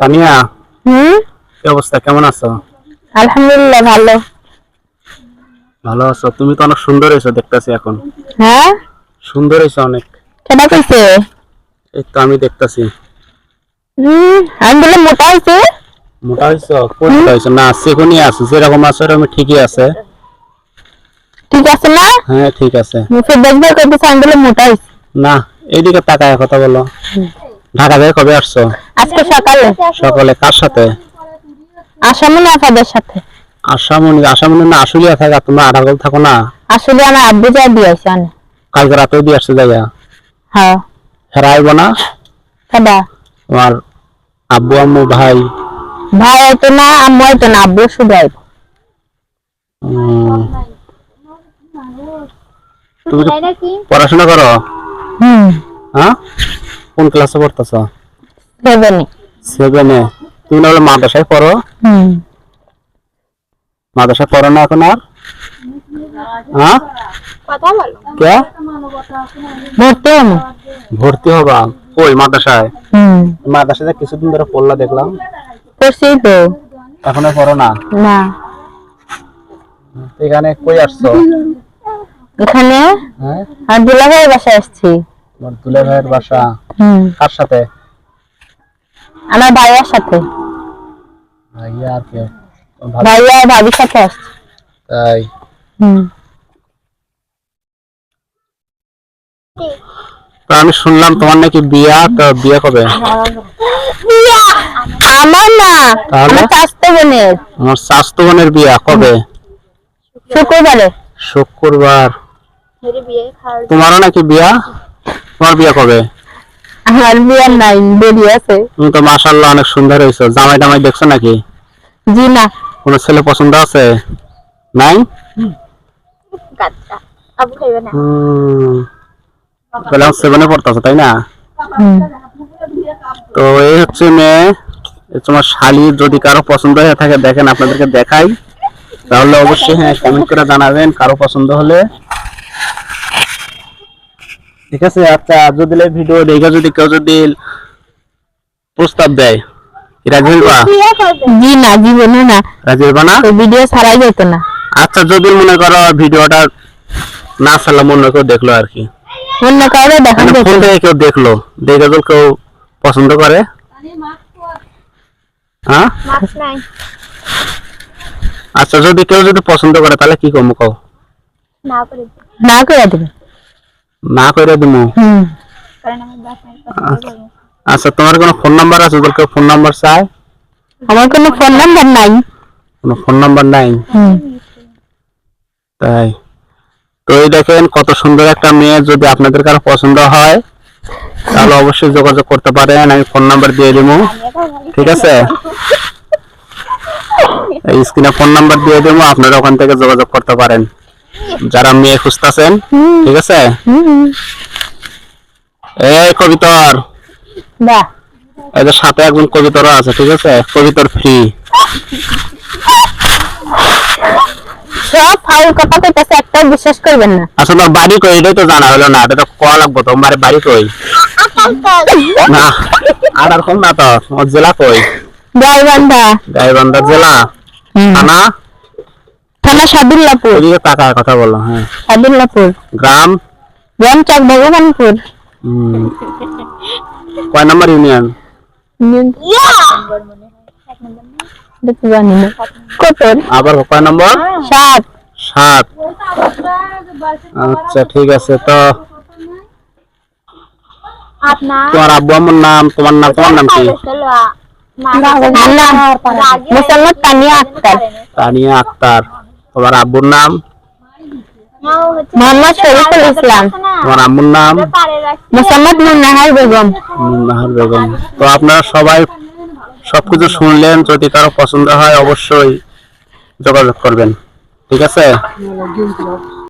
তানিয়া? হুম? কি অবস্থা? কেমন আছো? আলহামদুলিল্লাহ ভালো। ভালো আছো? তুমি তো অনেক সুন্দর হয়েছো দেখতেছি এখন। হ্যাঁ? সুন্দর হয়েছো অনেক। কেটা কইছে? এই তো আমি দেখতেছি। হুম আমি বলে মোটা হয়েছে মোটা হয়েছো কোন মোটা হয়েছো না আছে যেরকম আছো এরকম ঠিকই আছে। ঠিক আছে না? হ্যাঁ ঠিক আছে। মুখে দেখবে কইতেছে আমি বলে মোটা হয়েছে না এইদিকে তাকায় কথা বলো। ঢাকা থেকে কবে আসছো? আজকে সকালে। সকালে কার সাথে? আসামি না আপনাদের সাথে। আসামনি আসামনি না আশুলিয়া থাকা তোমরা আড়াগল থাকো না? আসলে আমার আব্বু যা দিয়েছে আনে কালকে রাতেও দিয়ে আসছে জায়গা? হ্যাঁ। ফেরা আইব না? কেডা তোমার আব্বু আম্মু ভাই? ভাই হয়তো না আম্মু হয়তো না আব্বু শুধু আইব। তুমি পড়াশোনা করো? হুম। হ্যাঁ? কোন ক্লাসে পড়তেছ? সেভেনে সেভেনে তুমি না বলে মাদ্রাসায় পড়ো। হুম। মাদ্রাসায় পড়ো না এখন আর? হ্যাঁ? কে? ভর্তি হব। ভর্তি হবা? কই মাদ্রাসায়? হুম। মাদ্রাসায় কিছুদিন ধরে পড়লা দেখলাম। পড়ছি তো। এখনও পড়ো না? না। এখানে কই আসছো? এখানে হ্যাঁ? আর দুলাভাইয়ের বাসায় আসছি। দুলে ভাইয়ের বাসা। কার সাথে? আমার ভাইয়ার সাথে। ভাইয়া আর কে? ভাবি। ভাইয়া ভাবির সাথে আসছি তাই? হুম। তো আমি শুনলাম তোমার নাকি বিয়া তো বিয়ে কবে? আমার না তাহলে? আমার স্বাস্থ্য বোনের। আমার স্বাস্থ্য বোনের বিয়া কবে? শুক্রবারে। শুক্রবার। তোমারও নাকি বিয়া? তোমার বিয়া কবে? বিয়ার নাই দেরি আছে। তুমি তো মাশাল্লাহ অনেক সুন্দর জামাই টামাই দেখছ নাকি? জি না। কোনো ছেলে পছন্দ আছে? নাই সেভেনে পড়তেছো তাই না? তো এই হচ্ছে মেয়ে। তোমার শালি যদি কারও পছন্দ হয়ে থাকে দেখেন আপনাদেরকে দেখাই। তাহলে অবশ্যই হ্যাঁ কমেন্ট করে জানাবেন কারও পছন্দ হলে। ঠিক আছে? আচ্ছা যদি ভিডিও দেখে যদি কেউ যদি প্রস্তাব দেয় রাজি হইবা জি না জীবনে না। রাজি হইবা না? ভিডিও ছাড়াই যেত না। আচ্ছা যদি মনে করো ভিডিওটা না ছাড়লাম অন্য কেউ দেখল আর কি। অন্য কাউরে দেখা ফোন থেকে কেউ দেখল দেখে যদি কেউ পছন্দ করে। হ্যাঁ? আচ্ছা যদি কেউ যদি পছন্দ করে তাহলে কি করব কও? না করে দেবে। না করে দিমু। হুম। আচ্ছা তোমার কোনো ফোন নাম্বার আছে? কেউ ফোন নাম্বার চাই আমার কোনো ফোন নাম্বার নাই। কোনো ফোন নাম্বার নাই? তাই। তো এই দেখেন কত সুন্দর একটা মেয়ে যদি আপনাদের কারও পছন্দ হয় তাহলে অবশ্যই যোগাযোগ করতে পারেন। আমি ফোন নাম্বার দিয়ে দিব ঠিক আছে? এই স্ক্রিনে ফোন নাম্বার দিয়ে দেবো আপনারা ওখান থেকে যোগাযোগ করতে পারেন। যারা মেয়ে খুঁজতেছেন ঠিক আছে? এই কবিতর। এদের সাথে একজন কবিতরও আছে ঠিক আছে? কবিতর ফ্রি। সব ফাউল কথা কইতাছে একটাও বিশ্বাস করবেন না। আচ্ছা তোমার বাড়ি কই? এটাই তো জানা হলো না এটা তো কয়া লাগবো তোমার বাড়ি কই? না আর আর কোন না তো? জেলা কই? গাইবান্ধা। গাইবান্ধা জেলা। থানা? থানা সাদুল্লাপুর। ওদিকে টাকার কথা বলো হ্যাঁ। সাদুল্লাপুর। গ্রাম? গ্রামচক ভগবানপুর। হুম, কয় নাম্বার ইউনিয়ন? আবার কয় নম্বর? সাত। সাত। আচ্ছা ঠিক আছে তো তোমার আব্বু আম্মুর নাম তোমার নাম তোমার নাম কি? তানিয়া আক্তার। তানিয়া আক্তার। তোমার আব্বুর নাম? মোহাম্মদ শরীফুল ইসলাম। তোমার আম্মুর নাম? মুসাম্মদ মুন্নাহার বেগম। বেগম। তো আপনারা সবাই সবকিছু শুনলেন যদি কারও পছন্দ হয় অবশ্যই যোগাযোগ করবেন। ঠিক আছে?